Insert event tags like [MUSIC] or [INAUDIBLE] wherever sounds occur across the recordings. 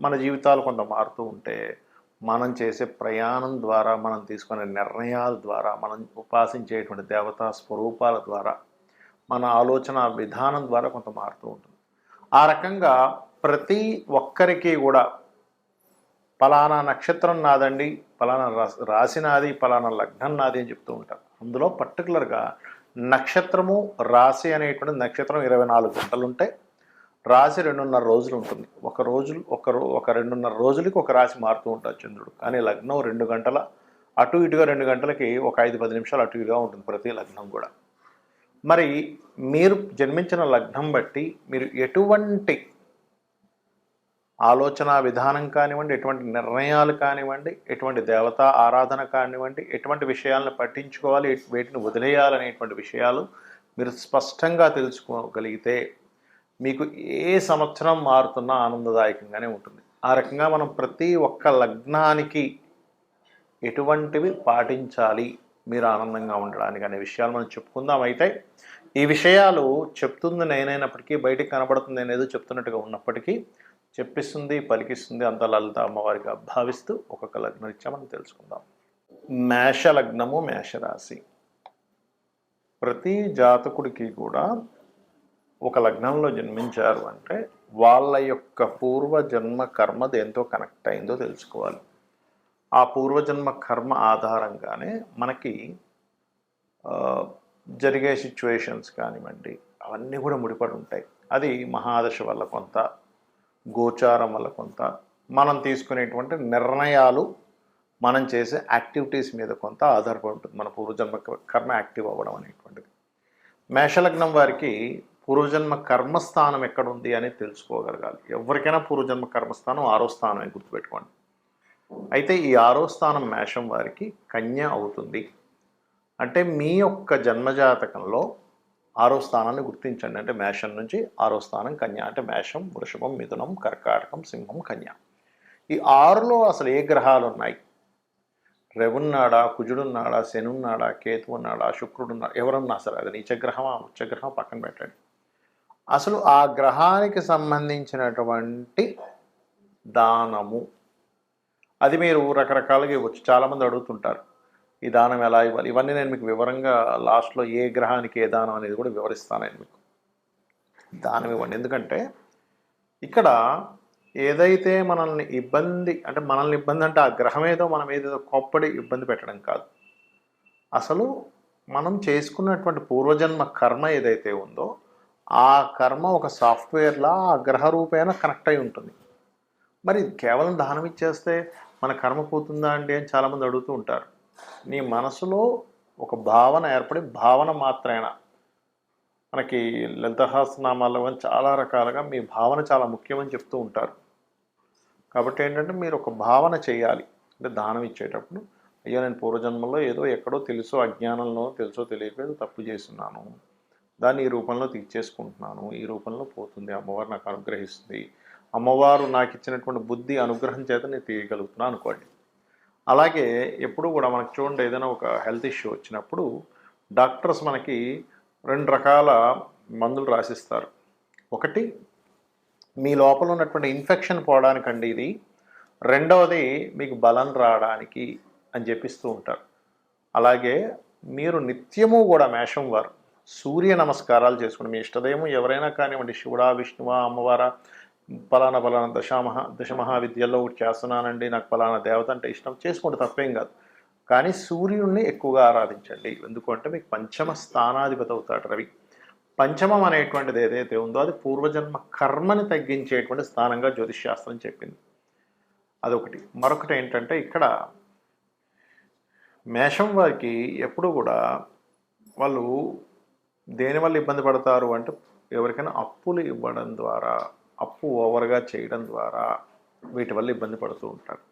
మన జీవితాలు కొంత మారుతూ ఉంటే మనం చేసే ప్రయాణం ద్వారా మనం తీసుకునే నిర్ణయాల ద్వారా మనం ఉపాసించేటువంటి దేవతా స్వరూపాల ద్వారా మన ఆలోచన విధానం ద్వారా కొంత మారుతూ ఉంటుంది. ఆ రకంగా ప్రతి ఒక్కరికి కూడా పలానా నక్షత్రం నాదండి పలానా రాశి రాశి నాది పలానా లగ్నం నాది అని చెప్తూ ఉంటారు. అందులో పర్టికులర్గా నక్షత్రము రాశి అనేటువంటి నక్షత్రం ఇరవై నాలుగు గంటలు ఉంటే రాశి రెండున్నర రోజులు ఉంటుంది. ఒక రోజు ఒక రో ఒక రెండున్నర రోజులకి ఒక రాశి మారుతూ ఉంటాడు చంద్రుడు. కానీ లగ్నం రెండు గంటల అటు ఇటుగా రెండు గంటలకి ఒక ఐదు పది నిమిషాలు అటు ఇటుగా ఉంటుంది ప్రతి లగ్నం కూడా. మరి మీరు జన్మించిన లగ్నం బట్టి మీరు ఎటువంటి ఆలోచన విధానం కానివ్వండి ఎటువంటి నిర్ణయాలు కానివ్వండి ఎటువంటి దేవతా ఆరాధన కానివ్వండి ఎటువంటి విషయాలను పట్టించుకోవాలి వేటిని వదిలేయాలనేటువంటి విషయాలు మీరు స్పష్టంగా తెలుసుకోగలిగితే మీకు ఏ సంవత్సరం మారుతున్నా ఆనందదాయకంగానే ఉంటుంది. ఆ రకంగా మనం ప్రతి ఒక్క లగ్నానికి ఎటువంటివి పాటించాలి మీరు ఆనందంగా ఉండడానికి అనే విషయాలు మనం చెప్పుకుందాం. అయితే ఈ విషయాలు చెప్తుంది నేనైనప్పటికీ బయటికి కనబడుతుంది అనేది చెప్తున్నట్టుగా ఉన్నప్పటికీ చెప్పిస్తుంది పలికిస్తుంది అంత లలిత అమ్మవారిగా భావిస్తూ ఒక్కొక్క లగ్నం ఇచ్చా మనం తెలుసుకుందాం. మేష లగ్నము మేషరాశి. ప్రతి జాతకుడికి కూడా ఒక లగ్నంలో జన్మించారు అంటే వాళ్ళ యొక్క పూర్వజన్మ కర్మ దేంతో కనెక్ట్ అయిందో తెలుసుకోవాలి. ఆ పూర్వజన్మ కర్మ ఆధారంగానే మనకి జరిగే సిచ్యువేషన్స్ కానివ్వండి అవన్నీ కూడా ముడిపడి ఉంటాయి. అది మహాదశ వల్ల కొంత గోచారం వల్ల కొంత మనం తీసుకునేటువంటి నిర్ణయాలు మనం చేసే యాక్టివిటీస్ మీద కొంత ఆధారపడి ఉంటుంది. మన పూర్వజన్మ కర్మ యాక్టివ్ అవ్వడం అనేటువంటిది. మేషలగ్నం వారికి పూర్వజన్మ కర్మస్థానం ఎక్కడ ఉంది అనేది తెలుసుకోగలగాలి. ఎవరికైనా పూర్వజన్మ కర్మస్థానం ఆరో స్థానం అని గుర్తుపెట్టుకోండి. అయితే ఈ ఆరో స్థానం మేషం వారికి కన్య అవుతుంది. అంటే మీ యొక్క జన్మజాతకంలో ఆరో స్థానాన్ని గుర్తించండి. అంటే మేషం నుంచి ఆరో స్థానం కన్య. అంటే మేషం వృషభం మిథునం కర్కాటకం సింహం కన్య. ఈ ఆరులో అసలు ఏ గ్రహాలు ఉన్నాయి? రవున్నాడా కుజుడున్నాడా శనున్నాడా కేతు ఉన్నాడా శుక్రుడున్నాడా? ఎవరన్నా సరే అది నీచగ్రహమా ఉచ్చగ్రహం పక్కన పెట్టండి. అసలు ఆ గ్రహానికి సంబంధించినటువంటి దానము. అది మీరు రకరకాలుగా ఇవ్వచ్చు. చాలామంది అడుగుతుంటారు ఈ దానం ఎలా ఇవ్వాలి? ఇవన్నీ నేను మీకు వివరంగా లాస్ట్లో ఏ గ్రహానికి ఏ దానం అనేది కూడా వివరిస్తాను నేను మీకు. దానం ఇవ్వండి. ఎందుకంటే ఇక్కడ ఏదైతే మనల్ని ఇబ్బంది అంటే మనల్ని ఇబ్బంది అంటే ఆ గ్రహం ఏదో మనం ఏదేదో కొప్పడి ఇబ్బంది పెట్టడం కాదు. అసలు మనం చేసుకున్నటువంటి పూర్వజన్మ కర్మ ఏదైతే ఉందో ఆ కర్మ ఒక సాఫ్ట్వేర్లా ఆ గ్రహ రూపేణ కనెక్ట్ అయి ఉంటుంది. మరి కేవలం దానం ఇచ్చేస్తే మన కర్మ పోతుందా అండి అని చాలామంది అడుగుతూ ఉంటారు. నీ మనసులో ఒక భావన ఏర్పడి భావన మాత్రమేనా మనకి లలితహాసనామాల్లో కానీ చాలా రకాలుగా మీ భావన చాలా ముఖ్యమని చెప్తూ ఉంటారు. కాబట్టి ఏంటంటే మీరు ఒక భావన చేయాలి. అంటే దానం ఇచ్చేటప్పుడు అయ్యో నేను పూర్వజన్మలో ఏదో ఎక్కడో తెలుసో అజ్ఞానంలో తెలుసో తెలియక తప్పు చేస్తున్నాను. దాన్ని ఈ రూపంలో తీర్చేసుకుంటున్నాను. ఈ రూపంలో పోతుంది. అమ్మవారు నాకు అనుగ్రహిస్తుంది. అమ్మవారు నాకు ఇచ్చినటువంటి బుద్ధి అనుగ్రహం చేత నేను తీయగలుగుతున్నాను అనుకోండి. అలాగే ఎప్పుడు కూడా మనకు చూడండి ఏదైనా ఒక హెల్త్ ఇష్యూ వచ్చినప్పుడు డాక్టర్స్ మనకి రెండు రకాల మందులు రాసిస్తారు. ఒకటి మీ లోపల ఉన్నటువంటి ఇన్ఫెక్షన్ పోవడానికండి ఇది. రెండవది మీకు బలం రావడానికి అని చెప్పిస్తూ ఉంటారు. అలాగే మీరు నిత్యము కూడా మేషం వారు. సూర్య నమస్కారాలు చేసుకోండి మీ ఇష్టదైవం ఎవరైనా కానివ్వండి శివుడా విష్ణువా అమ్మవారా పలానా పలానా దశామహ దశమహావిద్యల్లో ఒకటి చేస్తున్నానండి నాకు పలానా దేవత అంటే ఇష్టం చేసుకోండి తప్పేం కాదు. కానీ సూర్యుడిని ఎక్కువగా ఆరాధించండి. ఎందుకంటే మీకు పంచమ స్థానాధిపతి అవుతాడు రవి. పంచమం అనేటువంటిది ఏదైతే ఉందో అది పూర్వజన్మ కర్మని తగ్గించేటువంటి స్థానంగా జ్యోతిష్ శాస్త్రం చెప్పింది. అదొకటి. మరొకటి ఏంటంటే ఇక్కడ మేషం వారికి ఎప్పుడు కూడా వాళ్ళు దేనివల్ల ఇబ్బంది పడతారు అంటే ఎవరికైనా అప్పులు ఇవ్వడం ద్వారా అప్పు ఓవర్గా చేయడం ద్వారా వీటి వల్ల ఇబ్బంది పడుతూ ఉంటారు.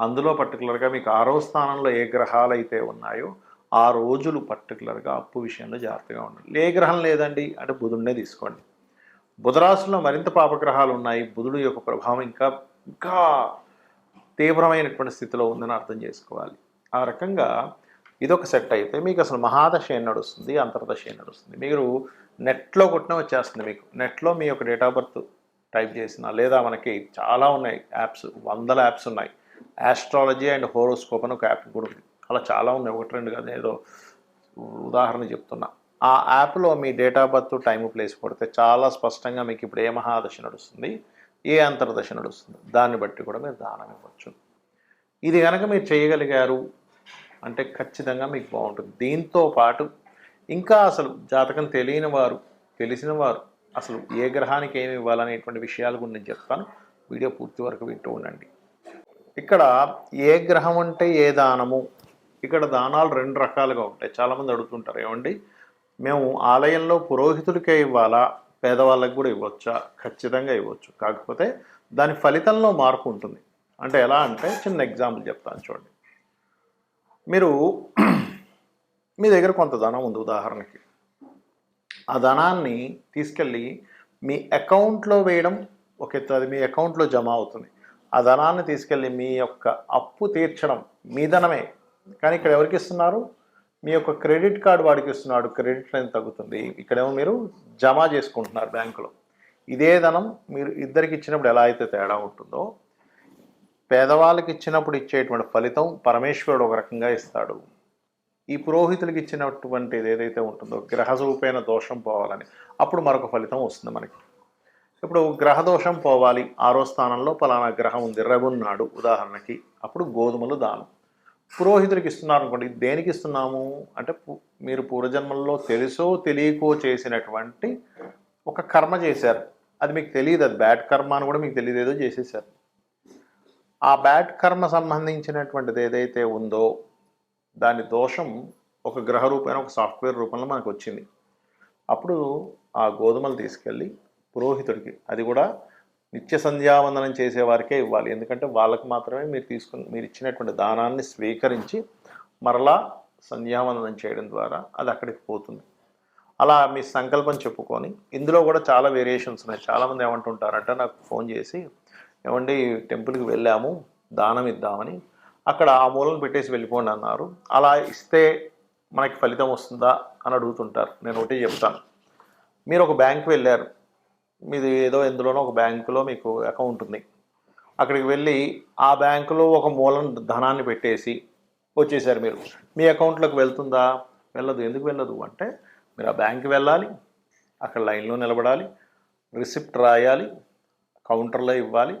అందులో పర్టికులర్గా మీకు ఆరో స్థానంలో ఏ గ్రహాలు అయితే ఉన్నాయో ఆ రోజులు పర్టికులర్గా అప్పు విషయంలో జాగ్రత్తగా ఉండాలి ఏ గ్రహం లేదండి అంటే బుధుడినే తీసుకోండి. బుధరాశుల్లో మరింత పాపగ్రహాలు ఉన్నాయి. బుధుడు యొక్క ప్రభావం ఇంకా ఇంకా తీవ్రమైనటువంటి స్థితిలో ఉందని అర్థం చేసుకోవాలి. ఆ రకంగా ఇదొక సెట్ అయితే మీకు అసలు మహాదశ ఏం నడుస్తుంది? అంతర్దశ ఏం నడుస్తుంది? మీరు నెట్లో కొట్టిన వచ్చేస్తుంది మీకు. నెట్లో మీ యొక్క డేట్ ఆఫ్ బర్త్ టైప్ చేసిన లేదా మనకి చాలా ఉన్నాయి యాప్స్ వందల యాప్స్ ఉన్నాయి. ఆస్ట్రాలజీ అండ్ హోరోస్కోప్ అని ఒక యాప్ కూడా ఉంది. అలా చాలా ఉన్నాయి. ఒకటి రెండు కాదు ఏదో ఉదాహరణ చెప్తున్నా. ఆ యాప్లో మీ date of birth time place కొడితే చాలా స్పష్టంగా మీకు ఇప్పుడు ఏ మహాదశ నడుస్తుంది? ఏ అంతర్దశ నడుస్తుంది? దాన్ని బట్టి కూడా మీరు దానం ఇవ్వచ్చు. ఇది కనుక మీరు చేయగలిగారు అంటే ఖచ్చితంగా మీకు బాగుంటుంది. దీంతో పాటు ఇంకా అసలు జాతకం తెలియని వారు తెలిసిన వారు అసలు ఏ గ్రహానికి ఏమి ఇవ్వాలనేటువంటి విషయాల గురించి చెప్తాను. వీడియో పూర్తి వరకు వింటూ ఉండండి. ఇక్కడ ఏ గ్రహం అంటే ఏ దానము? ఇక్కడ దానాలు రెండు రకాలుగా ఉంటాయి. చాలామంది అడుగుతుంటారు ఏమండి? మేము ఆలయంలో పురోహితుడికే ఇవ్వాలా? పేదవాళ్ళకి కూడా ఇవ్వచ్చా? ఖచ్చితంగా ఇవ్వచ్చు. కాకపోతే దాని ఫలితంలో మార్పు ఉంటుంది. అంటే ఎలా అంటే చిన్న ఎగ్జాంపుల్ చెప్తాను చూడండి. మీరు [CLEARS THROAT] మీ దగ్గర కొంత ధనం ఉంది ఉదాహరణకి. ఆ ధనాన్ని తీసుకెళ్ళి మీ అకౌంట్లో వేయడం ఒక ఎత్తు అది మీ అకౌంట్లో జమ అవుతుంది. ఆ ధనాన్ని తీసుకెళ్ళి మీ యొక్క అప్పు తీర్చడం మీ ధనమే. కానీ ఇక్కడ ఎవరికి ఇస్తున్నారు? మీ యొక్క క్రెడిట్ కార్డు వాడికి ఇస్తున్నాడు. క్రెడిట్ లైన్ తగ్గుతుంది. ఇక్కడేమో మీరు జమ చేసుకుంటున్నారు బ్యాంకులో. ఇదే ధనం మీరు ఇద్దరికి ఇచ్చినప్పుడు ఎలా అయితే తేడా ఉంటుందో పేదవాళ్ళకి ఇచ్చినప్పుడు ఇచ్చేటువంటి ఫలితం పరమేశ్వరుడు ఒక రకంగా ఇస్తాడు. ఈ పురోహితులకు ఇచ్చినటువంటిది ఏదైతే ఉంటుందో గ్రహరూపైన దోషం పోవాలని అప్పుడు మరొక ఫలితం వస్తుంది మనకి. ఇప్పుడు గ్రహ దోషం పోవాలి. ఆరో స్థానంలో పలానా గ్రహం ఉంది. రగున్నాడు ఉదాహరణకి. అప్పుడు గోధుమలు దానం. పురోహితుడికి ఇస్తున్నారు అనుకోండి. దేనికి ఇస్తున్నాము? అంటే మీరు పూర్వజన్మల్లో తెలుసో తెలియకో చేసినటువంటి ఒక కర్మ చేశారు. అది మీకు తెలియదు. అది బ్యాడ్ కర్మ అని కూడా మీకు తెలియదు. ఏదో చేసేసారు ఆ బ్యాడ్ కర్మ సంబంధించినటువంటిది ఏదైతే ఉందో దాని దోషం ఒక గ్రహ రూపమైన ఒక సాఫ్ట్వేర్ రూపంలో మనకు వచ్చింది. అప్పుడు ఆ గోధుమలు తీసుకెళ్ళి పురోహితుడికి అది కూడా నిత్య సంధ్యావందనం చేసేవారికే ఇవ్వాలి. ఎందుకంటే వాళ్ళకు మాత్రమే మీరు తీసుకుని మీరు ఇచ్చినటువంటి దానాన్ని స్వీకరించి మరలా సంధ్యావందనం చేయడం ద్వారా అది అక్కడికి పోతుంది. అలా మీ సంకల్పం చెప్పుకొని ఇందులో కూడా చాలా వేరియేషన్స్ ఉన్నాయి. చాలామంది ఏమంటుంటారంటే నాకు ఫోన్ చేసి ఏమండి టెంపుల్కి వెళ్ళాము దానం ఇద్దామని. అక్కడ ఆ మూలను పెట్టేసి వెళ్ళిపోండి అన్నారు. అలా ఇస్తే మనకి ఫలితం వస్తుందా అని అడుగుతుంటారు. నేను ఒకటి చెప్తాను. మీరు ఒక బ్యాంక్ వెళ్ళారు. మీది ఏదో ఎందులోనో ఒక బ్యాంకులో మీకు అకౌంట్ ఉంది. అక్కడికి వెళ్ళి ఆ బ్యాంకులో ఒక మూలం ధనాన్ని పెట్టేసి వచ్చేసారు మీరు. మీ అకౌంట్లోకి వెళ్తుందా? వెళ్ళదు. ఎందుకు వెళ్ళదు? అంటే మీరు ఆ బ్యాంక్కి వెళ్ళాలి. అక్కడ లైన్లో నిలబడాలి. రిసిప్ట్ రాయాలి. కౌంటర్లో ఇవ్వాలి.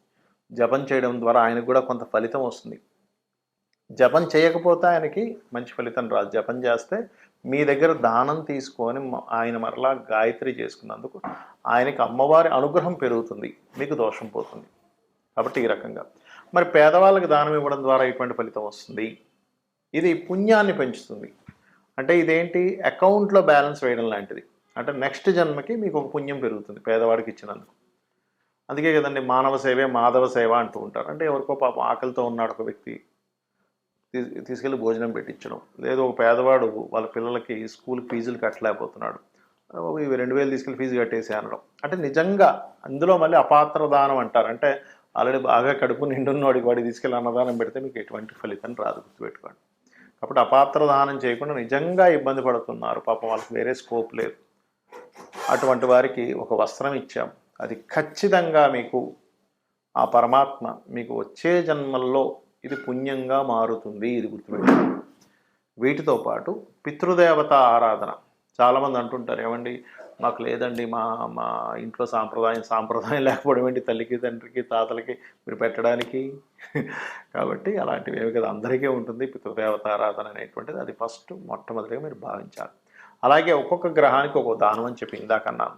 జపం చేయడం ద్వారా ఆయనకు కూడా కొంత ఫలితం వస్తుంది. జపం చేయకపోతే ఆయనకి మంచి ఫలితం రాదు. జపం చేస్తే మీ దగ్గర దానం తీసుకొని ఆయన మరలా గాయత్రి చేసుకున్నందుకు ఆయనకి అమ్మవారి అనుగ్రహం పెరుగుతుంది. మీకు దోషం పోతుంది. కాబట్టి ఈ రకంగా. మరి పేదవాళ్ళకి దానం ఇవ్వడం ద్వారా ఎటువంటి ఫలితం వస్తుంది. ఇది పుణ్యాన్ని పెంచుతుంది. అంటే ఇదేంటి? అకౌంట్లో బ్యాలెన్స్ వేయడం లాంటిది. అంటే నెక్స్ట్ జన్మకి మీకు ఒక పుణ్యం పెరుగుతుంది పేదవాడికి ఇచ్చినందుకు. అందుకే కదండి మానవ సేవే మాధవ సేవ అంటూ ఉంటారు. అంటే ఎవరికో పాపం ఆకలితో ఉన్నాడు ఒక వ్యక్తి తీసుకెళ్ళి భోజనం పెట్టించడం. లేదు ఒక పేదవాడు వాళ్ళ పిల్లలకి స్కూల్ ఫీజులు కట్టలేకపోతున్నాడు. ఇవి రెండు వేలు తీసుకెళ్ళి ఫీజు కట్టేసి అనడం. అంటే నిజంగా అందులో మళ్ళీ అపాత్ర దానం అంటారు. అంటే ఆల్రెడీ బాగా కడుపు నిండున్న వాడికి తీసుకెళ్ళి అన్నదానం పెడితే మీకు ఎటువంటి ఫలితం రాదు గుర్తుపెట్టుకోండి. కాబట్టి అపాత్ర దానం చేయకుండా నిజంగా ఇబ్బంది పడుతున్నారు. పాపం వాళ్ళకి వేరే స్కోప్ లేదు. అటువంటి వారికి ఒక వస్త్రం ఇచ్చాం. అది ఖచ్చితంగా మీకు ఆ పరమాత్మ మీకు వచ్చే జన్మల్లో ఇది పుణ్యంగా మారుతుంది ఇది గుర్తుపెట్టుకోండి. వీటితో పాటు పితృదేవత ఆరాధన. చాలామంది అంటుంటారు ఏమండి మాకు లేదండి మా మా ఇంట్లో సాంప్రదాయం సాంప్రదాయం లేకపోవడం ఏంటి? తల్లికి తండ్రికి తాతలకి మీరు పెట్టడానికి? కాబట్టి అలాంటివి ఏమి కదా అందరికీ ఉంటుంది పితృదేవత ఆరాధన అనేటువంటిది. అది ఫస్ట్ మొట్టమొదటిగా మీరు భావించాలి. అలాగే ఒక్కొక్క గ్రహానికి ఒక్కొక్క దానం అని చెప్పి ఇందాక అన్నాను.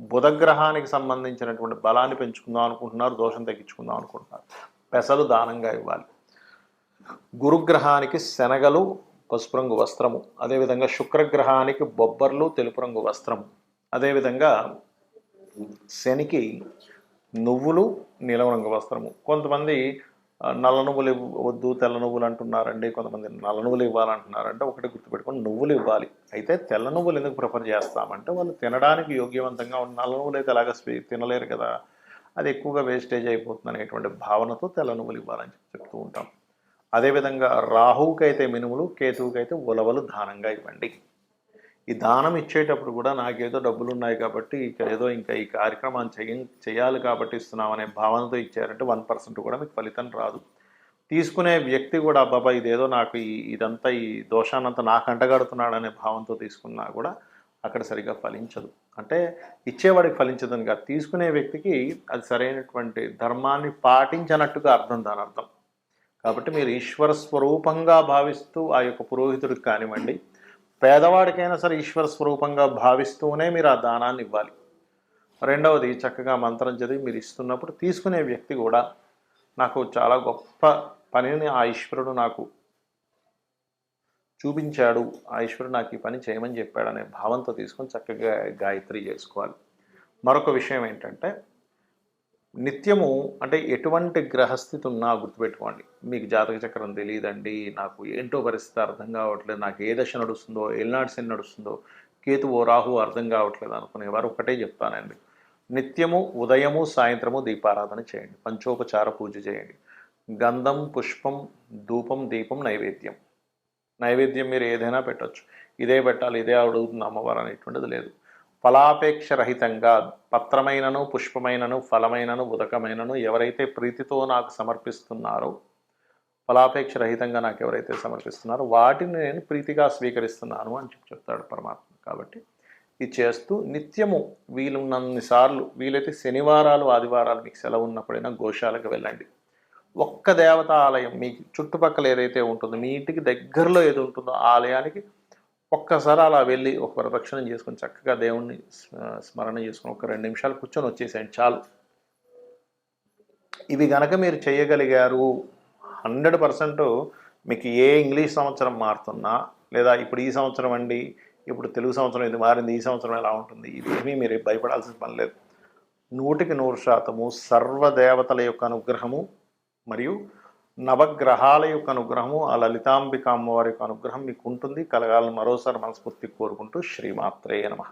బుధగ్రహానికి సంబంధించినటువంటి బలాన్ని పెంచుకుందాం అనుకుంటున్నారు దోషం తగ్గించుకుందాం అనుకుంటున్నారు. పెసలు దానంగా ఇవ్వాలి. గురుగ్రహానికి శనగలు పసుపు రంగు వస్త్రము అదేవిధంగా శుక్రగ్రహానికి బొబ్బర్లు తెలుపు రంగు వస్త్రము. అదేవిధంగా శనికి నువ్వులు నీలం రంగు వస్త్రము. కొంతమంది నల్ల నువ్వులు ఇవ్వ- వద్దు తెల్ల నువ్వులు అంటున్నారండి. కొంతమంది నల్ల నువ్వులు ఇవ్వాలంటున్నారంటే ఒకటి గుర్తుపెట్టుకొని నువ్వులు ఇవ్వాలి. అయితే తెల్ల నువ్వులు ఎందుకు ప్రిఫర్ చేస్తామంటే వాళ్ళు తినడానికి యోగ్యవంతంగా ఉన్న నల్ల నువ్వులు అయితే అలాగ తినలేరు కదా. అది ఎక్కువగా వేస్టేజ్ అయిపోతుంది అనేటువంటి భావనతో తెల్ల నువ్వులు ఇవ్వాలని చెప్పి చెప్తూ ఉంటాం. అదేవిధంగా రాహువుకైతే మినుములు కేతువుకైతే ఉలవలు దానంగా ఇవ్వండి. ఈ దానం ఇచ్చేటప్పుడు కూడా నాకేదో డబ్బులు ఉన్నాయి కాబట్టి ఇక ఏదో ఇంకా ఈ కార్యక్రమాన్ని చేయ చేయాలి కాబట్టి ఇస్తున్నాం అనే భావనతో ఇచ్చారంటే వన్ పర్సెంట్ కూడా మీకు ఫలితం రాదు. తీసుకునే వ్యక్తి కూడా బాబా ఇదేదో నాకు ఈ ఇదంతా ఈ దోషాన్నంతా నాకు అంటగడుతున్నాడు అనే భావంతో తీసుకున్నా కూడా అక్కడ సరిగా ఫలించదు. అంటే ఇచ్చేవాడికి ఫలించదని కాదు. తీసుకునే వ్యక్తికి అది సరైనటువంటి ధర్మాన్ని పాటించనట్టుగా అర్థం దాని అర్థం. కాబట్టి మీరు ఈశ్వర స్వరూపంగా భావిస్తూ ఆ యొక్క పురోహితుడికి కానివ్వండి పేదవాడికైనా సరే ఈశ్వర స్వరూపంగా భావిస్తూనే మీరు ఆ దానాన్ని ఇవ్వాలి. రెండవది చక్కగా మంత్రం చదివి మీరు ఇస్తున్నప్పుడు తీసుకునే వ్యక్తి కూడా నాకు చాలా గొప్ప పనిని ఆ ఈశ్వరుడు నాకు చూపించాడు. ఆ ఈశ్వరుడు నాకు ఈ పని చేయమని చెప్పాడు అనే భావంతో తీసుకొని చక్కగా గాయత్రి చేసుకోవాలి. మరొక విషయం ఏంటంటే నిత్యము అంటే ఎటువంటి గ్రహస్థితి ఉన్నా గుర్తుపెట్టుకోండి. మీకు జాతక చక్రం తెలియదండి నాకు ఏంటో పరిస్థితి అర్థం కావట్లేదు నాకు ఏ దశ నడుస్తుందో ఏనాడు శని నడుస్తుందో కేతువో రాహు అర్థం కావట్లేదు అనుకునేవారు ఒకటే చెప్తానండి. నిత్యము ఉదయము సాయంత్రము దీపారాధన చేయండి. పంచోపచార పూజ చేయండి. గంధం పుష్పం ధూపం దీపం నైవేద్యం. నైవేద్యం మీరు ఏదైనా పెట్టచ్చు. ఇదే పెట్టాలి ఇదే అడుగుతుంది అమ్మవారు అనేటువంటిది లేదు. ఫలాపేక్ష రహితంగా పత్రమైనను పుష్పమైనను ఫలమైనను ఉదకమైనను ఎవరైతే ప్రీతితో నాకు సమర్పిస్తున్నారో ఫలాపేక్ష రహితంగా నాకు ఎవరైతే సమర్పిస్తున్నారో వాటిని నేను ప్రీతిగా స్వీకరిస్తున్నాను అని చెప్పి చెప్తాడు పరమాత్మ. కాబట్టి ఇది చేస్తూ నిత్యము వీలున్నన్నిసార్లు వీలైతే శనివారాలు ఆదివారాలు మీకు సెలవు ఉన్నప్పుడైనా గోశాలకు వెళ్ళండి. ఒక్క దేవతా ఆలయం మీకు చుట్టుపక్కల ఏదైతే ఉంటుందో మీ ఇంటికి దగ్గరలో ఏది ఉంటుందో ఆలయానికి ఒక్కసారి అలా వెళ్ళి ఒక ప్రదక్షిణం చేసుకొని చక్కగా దేవుణ్ణి స్మ- స్మరణ చేసుకొని ఒక రెండు నిమిషాలు కూర్చొని వచ్చేసేయండి చాలు. ఇవి గనక మీరు చేయగలిగారు హండ్రెడ్ పర్సెంట్ మీకు ఏ ఇంగ్లీష్ సంవత్సరం మారుతున్నా లేదా ఇప్పుడు ఈ సంవత్సరం అండి ఇప్పుడు తెలుగు సంవత్సరం ఇది మారింది ఈ సంవత్సరం ఎలా ఉంటుంది ఇవేమీ మీరు భయపడాల్సిన పని లేదు. నూటికి నూరు శాతము సర్వదేవతల యొక్క అనుగ్రహము మరియు నవగ్రహాల యొక్క అనుగ్రహము ఆ లలితాంబిక అమ్మవారి యొక్క అనుగ్రహం మీకు ఉంటుంది. కలగాలని మరోసారి మనస్ఫూర్తి కోరుకుంటూ శ్రీమాత్రేయ నమ.